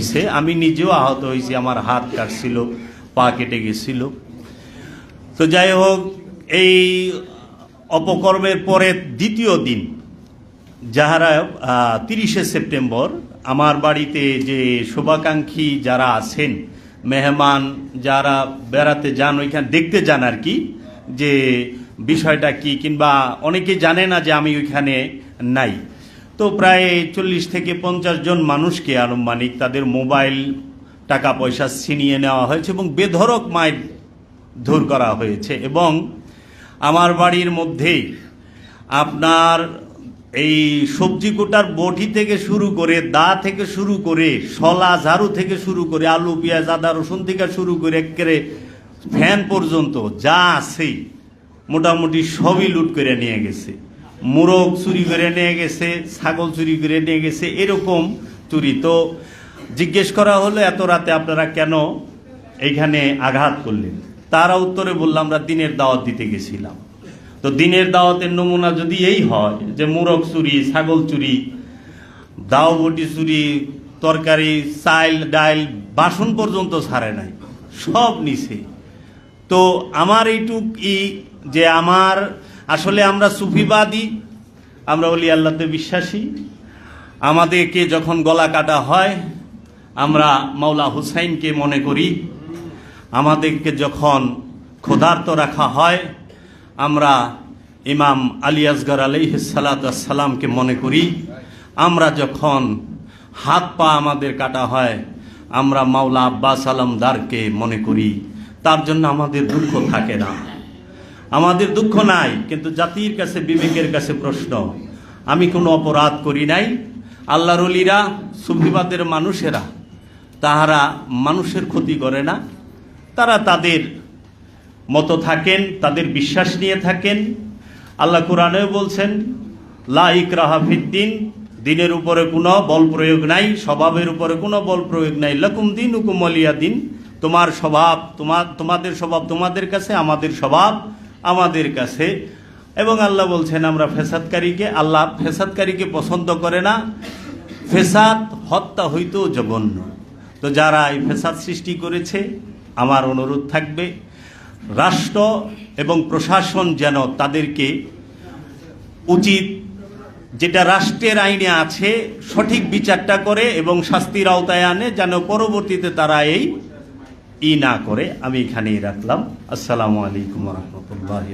হয়েছে আমি নিজেও আহত হয়েছি আমার হাত কাটছিল, পা কেটে গেছিল। তো যাই হোক, এই অপকর্মের পরে দ্বিতীয় দিন, যাহারা তিরিশে সেপ্টেম্বর, আমার বাড়িতে যে শুভাকাঙ্ক্ষী যারা আছেন, মেহমান যারা বেড়াতে যান, ওইখানে দেখতে যান আর কি, যে বিষয়টা কি, কিংবা অনেকে জানে না যে আমি ওইখানে নাই। তো প্রায় চল্লিশ থেকে পঞ্চাশ জন মানুষকে আনুমানিক তাদের মোবাইল টাকা পয়সা ছিনিয়ে নেওয়া হয়েছে এবং বেধরক মায়ের ধর করা হয়েছে। এবং আমার বাড়ির মধ্যেই আপনার এই সবজি কোটার বটি থেকে শুরু করে দা থেকে শুরু করে শলা, ঝাড়ু থেকে শুরু করে আলু, পেঁয়াজ, আদা, রসুন থেকে শুরু করে একেবারে ফ্যান পর্যন্ত যা আছে মোটামুটি সবই লুট করে নিয়ে গেছে। মোরগ চুরি করে নিয়ে গেছে, ছাগল চুরি করে নিয়ে গেছে, এরকম চুরি। তো জিজ্ঞেস করা হলো, এত রাতে আপনারা কেন এইখানে আঘাত করলেন? তারা উত্তরে বললাম, আমরা দিনের দাওয়াত দিতে গেছিলাম। তো দিনের দাওয়াতের নমুনা যদি এই হয় যে মোরগ চুরি, ছাগল চুরি দাও বটি চুরি, তরকারি, চাইল, ডাইল, বাসন পর্যন্ত ছাড়ে নাই, সব নিছে। তো আমার এইটুক ই যে আমার আসলে আমরা সুফিবাদী, আমরা অলি আল্লাহতে বিশ্বাসী। আমাদেরকে যখন গলা কাটা হয়, আমরা মাওলা হুসাইনকে মনে করি। আমাদেরকে যখন ক্ষুধার্ত রাখা হয়, আমরা ইমাম আলী আসগর আলাইসালাতামকে মনে করি। আমরা যখন হাত পা আমাদের কাটা হয়, আমরা মাওলা আব্বাস আলমদারকে মনে করি। তার জন্য আমাদের দুঃখ থাকে না। আমাদের দুঃখ নাই, কিন্তু জাতির কাছে, বিবেকের কাছে প্রশ্ন, আমি কোনো অপরাধ করি নাই। আল্লাহর অলিরা, সুফিবাদের মানুষেরা, তাহারা মানুষের ক্ষতি করে না। তারা তাদের মতো থাকেন, তাদের বিশ্বাস নিয়ে থাকেন। আল্লাহ কোরআনেও বলছেন লাইক ইকরাহা ফিদ্দিন দিনের উপরে কোনো বল প্রয়োগ নাই, স্বভাবের উপরে কোনো বল প্রয়োগ নাই। লকুম দিন হুকুম অলিয়া দিন, তোমার স্বভাব তোমার তোমাদের স্বভাব তোমাদের কাছে, আমাদের স্বভাব আমাদের কাছে। এবং আল্লাহ বলছেন, আমরা ফেসাদকারীকে, আল্লাহ ফেসাদকারীকে পছন্দ করে না। ফেসাদ হত্যা হইতেও জঘন্য। তো যারা এই ফেসাদ সৃষ্টি করেছে, আমার অনুরোধ থাকবে, রাষ্ট্র এবং প্রশাসন যেন তাদেরকে উচিত যেটা রাষ্ট্রের আইনে আছে, সঠিক বিচারটা করে এবং শাস্তির আওতায় আনে, যেন পরবর্তীতে তারা এই ই না করে আমি এখানেই রাখলাম। আসসালামু আলাইকুম রহমতুল্লাহ